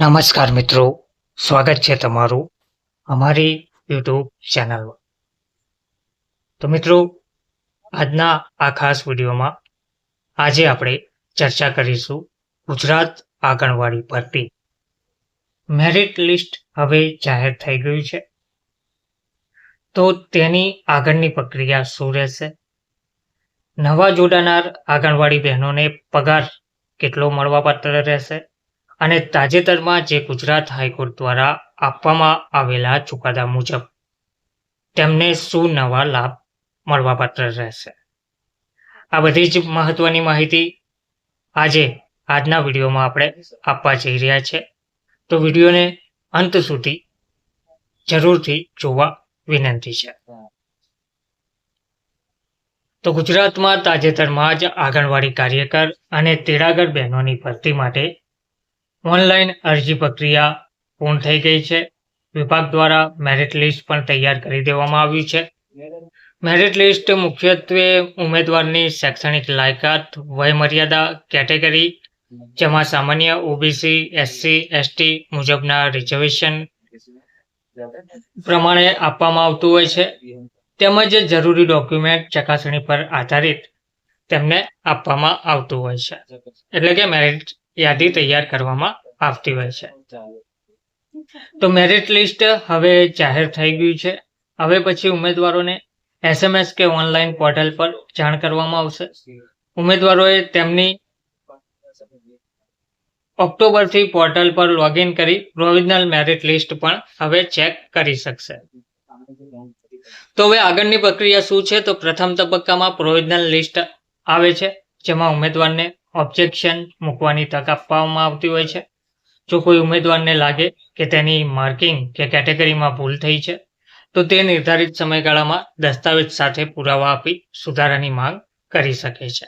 નમસ્કાર મિત્રો. સ્વાગત છે તમારું અમારી યુટ્યુબ ચેનલમાં. તો મિત્રો, આજના આ ખાસ વિડીયોમાં આજે આપણે ચર્ચા કરીશું ગુજરાત આંગણવાડી ભરતી. મેરિટ લિસ્ટ હવે જાહેર થઈ ગયું છે. તો તેની આગળની પ્રક્રિયા શું રહેશે? નવા જોડાનાર આંગણવાડી બહેનોને પગાર કેટલો મળવાપાત્ર રહેશે? અને તાજેતરમાં જે ગુજરાત હાઈકોર્ટ દ્વારા આપવામાં આવેલા ચુકાદા મુજબ તેમને શું નવા લાભ મળવાપાત્ર રહેશે. આ બધી જ મહત્વની માહિતી આજે આજના વિડીયોમાં આપણે આપવા જઈ રહ્યા છે. તો વિડીયોને અંત સુધી જરૂરથી જોવા વિનંતી છે. તો ગુજરાતમાં તાજેતરમાં જ આંગણવાડી કાર્યકર અને તેડાગર બહેનોની ભરતી માટે ઓનલાઈન અરજી પ્રક્રિયા પૂર્ણ થઈ ગઈ છે. વિભાગ દ્વારા મેરિટ લિસ્ટ પણ તૈયાર કરી દેવામાં આવ્યું છે. મેરિટ લિસ્ટ મુખ્યત્વે ઉમેદવારની શૈક્ષણિક લાયકાત, વયમર્યાદા, કેટેગરી, જેમાં સામાન્ય ઓબીસી એસસી એસટી મુજબના રિઝર્વેશન પ્રમાણે આપવામાં આવતું હોય છે. તેમજ જરૂરી ડોક્યુમેન્ટ ચકાસણી પર આધારિત તેમને આપવામાં આવતું હોય છે. એટલે કે મેરિટ યાદી તૈયાર કરવામાં આવતી હોય છે. તો મેરિટ લિસ્ટ હવે જાહેર થઈ ગયું છે. હવે પછી ઉમેદવારોને એસએમએસ કે ઓનલાઈન પોર્ટલ પર જાણ કરવામાં આવશે. ઉમેદવારોએ તેમની ઓક્ટોબરથી પોર્ટલ પર લોગિન કરી પ્રોવિઝનલ મેરિટ લિસ્ટ પણ હવે ચેક કરી શકશે. તો હવે આગળની પ્રક્રિયા શું છે? તો પ્રથમ તબક્કામાં પ્રોવિઝનલ લિસ્ટ આવે છે જેમાં ઉમેદવારને ઓબ્જેક્શન મૂકવાની તક આપવામાં આવતી હોય છે. જો કોઈ ઉમેદવારને લાગે કે તેની માર્કિંગ કે કેટેગરીમાં ભૂલ થઈ છે, તો તે નિર્ધારિત સમયગાળામાં દસ્તાવેજ સાથે પુરાવા આપી સુધારાની માંગ કરી શકે છે.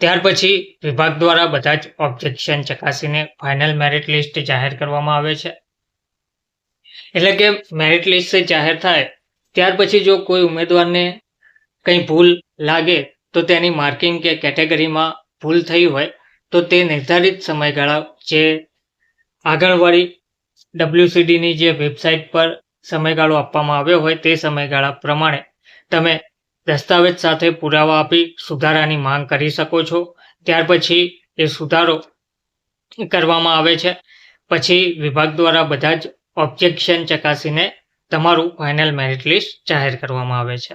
ત્યાર પછી વિભાગ દ્વારા બધા જ ઓબ્જેક્શન ચકાસીને ફાઇનલ મેરિટ લિસ્ટ જાહેર કરવામાં આવે છે. એટલે કે મેરિટ લિસ્ટ જાહેર થાય, ત્યાર પછી જો કોઈ ઉમેદવારને કંઈ ભૂલ લાગે, તો તેની માર્કિંગ કે કેટેગરીમાં ભૂલ થઈ હોય, તો તે નિર્ધારિત સમયગાળા જે આગળવાળી ડબ્લ્યુસીડીની જે વેબસાઇટ પર સમયગાળો આપવામાં આવ્યો હોય, તે સમયગાળા પ્રમાણે તમે દસ્તાવેજ સાથે પુરાવા આપી સુધારાની માંગ કરી શકો છો. ત્યાર પછી એ સુધારો કરવામાં આવે છે. પછી વિભાગ દ્વારા બધા જ ઓબ્જેક્શન ચકાસીને તમારું ફાઇનલ મેરિટ લિસ્ટ જાહેર કરવામાં આવે છે.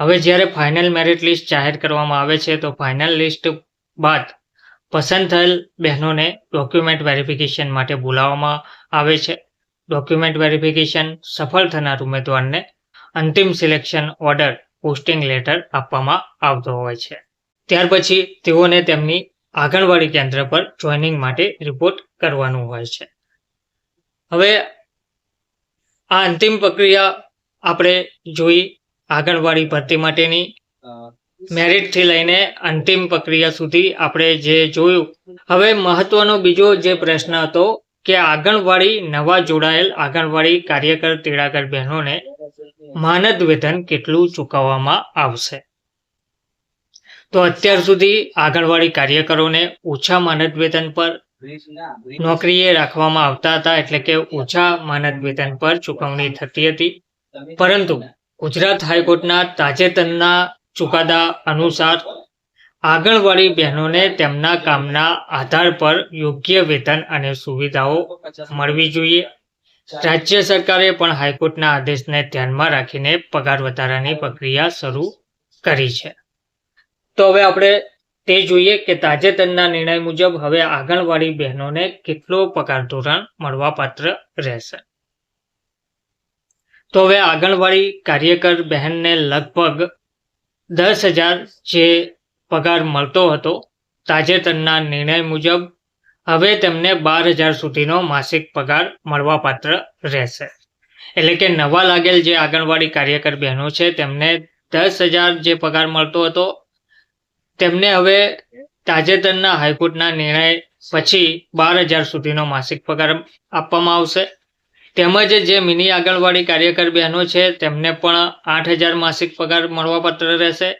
હવે જ્યારે ફાઇનલ મેરિટ લિસ્ટ જાહેર કરવામાં આવે છે, તો ફાઇનલ લિસ્ટ બાદ પસંદ થયેલ બહેનોને ડોક્યુમેન્ટ વેરિફિકેશન માટે બોલાવવામાં આવે છે. ડોક્યુમેન્ટ વેરિફિકેશન સફળ થનાર ઉમેદવારને અંતિમ સિલેક્શન ઓર્ડર પોસ્ટિંગ લેટર આપવામાં આવતો હોય છે. ત્યાર પછી તેઓને તેમની આંગણવાડી કેન્દ્ર પર જોઈનિંગ માટે રિપોર્ટ કરવાનું હોય છે. હવે આ અંતિમ પ્રક્રિયા આપણે જોઈ આંગણવાડી ભરતી માટેની. મેરિટથી લઈને અંતિમ પ્રક્રિયા સુધી આપણે જે જોયું, હવે મહત્વનો બીજો જે પ્રશ્ન હતો કે આંગણવાડી નવા જોડાયેલ આંગણવાડી કાર્યકર તેડાગર બહેનોને માનદ વેતન કેટલું ચૂકવવામાં આવશે? તો અત્યાર સુધી આંગણવાડી કાર્યકરોને ઓછા માનદ વેતન પર નોકરીએ રાખવામાં આવતા હતા, એટલે કે ઓછા માનદ વેતન પર ચૂકવણી થતી હતી. પરંતુ ગુજરાત હાઈકોર્ટના તાજેતરના ચુકાદા અનુસાર આંગણવાડી બહેનોને તેમના કામના આધાર પર યોગ્ય વેતન અને સુવિધાઓ મળવી જોઈએ. રાજ્ય સરકારે પણ હાઈકોર્ટના આદેશને ધ્યાનમાં રાખીને પગાર વધારાની પ્રક્રિયા શરૂ કરી છે. તો હવે આપણે તે જોઈએ કે તાજેતરના નિર્ણય મુજબ હવે આંગણવાડી બહેનોને કેટલો પગાર ધોરણ મળવાપાત્ર રહેશે. તો હવે આંગણવાડી કાર્યકર બહેનને લગભગ દસ હજાર જે પગાર મળતો હતો, તાજેતરના નિર્ણય મુજબ હવે તેમને બાર હજાર સુધીનો માસિક પગાર મળવાપાત્ર રહેશે. એટલે કે નવા લાગેલ જે આંગણવાડી કાર્યકર બહેનો છે, તેમને દસ હજાર જે પગાર મળતો હતો, તેમને હવે તાજેતરના હાઈકોર્ટના નિર્ણય પછી બાર હજાર સુધીનો માસિક પગાર આપવામાં આવશે. તેમજ જે મિની આંગણવાડી કાર્યકર બહેનો છે, તેમને પણ આઠ હજાર માસિક પગાર મળવાપાત્ર રહેશે.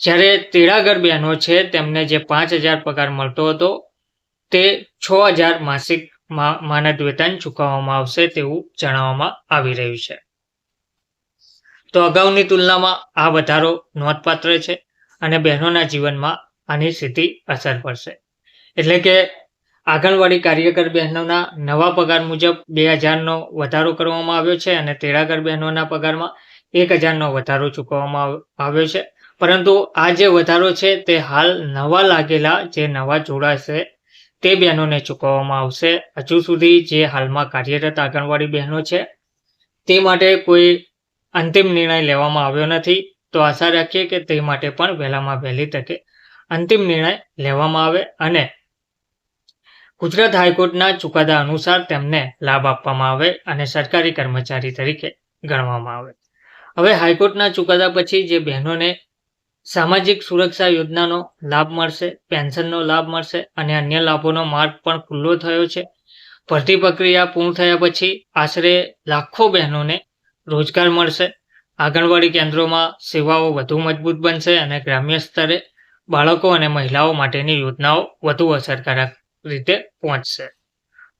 જ્યારે તેડાગર બહેનો છે, તેમને જે પાંચ હજાર પગાર મળતો હતો, તે છ હજાર માસિક માનદ વેતન ચૂકવવામાં આવશે તેવું જણાવવામાં આવી રહ્યું છે. તો અગાઉની તુલનામાં આ વધારો નોંધપાત્ર છે અને બહેનોના જીવનમાં આની સ્થિતિ અસર પડશે. એટલે કે આંગણવાડી કાર્યકર બહેનોના નવા પગાર મુજબ બે હજારનો વધારો કરવામાં આવ્યો છે અને તેડાગર બહેનોના પગારમાં એક હજારનો વધારો ચૂકવવામાં આવ્યો છે. પરંતુ આ જે વધારો છે તે હાલ નવા લાગેલા જે નવા જોડાશે તે બહેનોને ચૂકવવામાં આવશે. હજુ સુધી જે હાલમાં કાર્યરત આંગણવાડી બહેનો છે તે માટે કોઈ અંતિમ નિર્ણય લેવામાં આવ્યો નથી. તો આશા રાખીએ કે તે માટે પણ વહેલામાં વહેલી તકે અંતિમ નિર્ણય લેવામાં આવે અને ગુજરાત હાઈકોર્ટના ચુકાદા અનુસાર તેમને લાભ આપવામાં આવે અને સરકારી કર્મચારી તરીકે ગણવામાં આવે. હવે હાઈકોર્ટના ચુકાદા પછી જે બહેનોને સામાજિક સુરક્ષા યોજનાનો લાભ મળશે, પેન્શનનો લાભ મળશે અને અન્ય લાભોનો માર્ગ પણ ખુલ્લો થયો છે. ભરતી પ્રક્રિયા પૂર્ણ થયા પછી આશરે લાખો બહેનોને રોજગાર મળશે. આંગણવાડી કેન્દ્રોમાં સેવાઓ વધુ મજબૂત બનશે અને ગ્રામ્ય સ્તરે બાળકો અને મહિલાઓ માટેની યોજનાઓ વધુ અસરકારક રીતે પહોંચશે.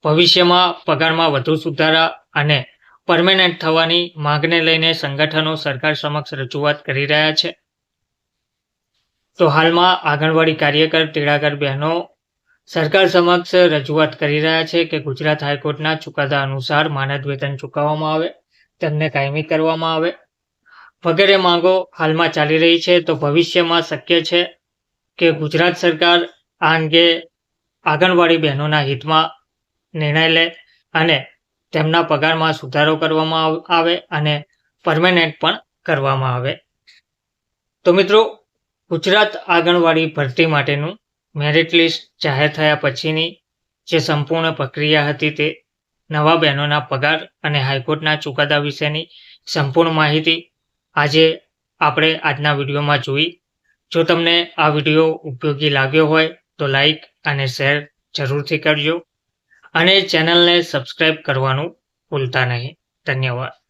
ભવિષ્યમાં પગારમાં વધુ સુધારા અને પરમેનન્ટ થવાની માંગને લઈને સંગઠનો સરકાર સમક્ષ રજૂઆત કરી રહ્યા છે. તો હાલમાં આંગણવાડી કાર્યકર તેડાગર બહેનો સરકાર સમક્ષ રજૂઆત કરી રહ્યા છે કે ગુજરાત હાઈકોર્ટના ચુકાદા અનુસાર માનદ વેતન ચૂકવવામાં આવે, તેમને કાયમી કરવામાં આવે. વગેરે માંગો હાલમાં ચાલી રહી છે તો ભવિષ્યમાં શક્ય છે કે ગુજરાત સરકાર આ અંગે આંગણવાડી બહેનોના હિતમાં નિર્ણય લે અને તેમના પગારમાં સુધારો કરવામાં આવે અને પરમેનન્ટ પણ કરવામાં આવે. તો મિત્રો, ગુજરાત આંગણવાડી ભરતી માટેનું મેરિટ લિસ્ટ જાહેર થયા પછીની જે સંપૂર્ણ પ્રક્રિયા હતી તે નવા બહેનોના પગાર અને હાઈકોર્ટના ચુકાદા વિશેની સંપૂર્ણ માહિતી આજે આપણે આજના વિડીયોમાં જોઈ. જો તમને આ વીડિયો ઉપયોગી લાગ્યો હોય તો લાઈક અને શેર જરૂરથી કરજો. અને ચેનલને સબસ્ક્રાઈબ કરવાનું ભૂલતા નહીં. ધન્યવાદ.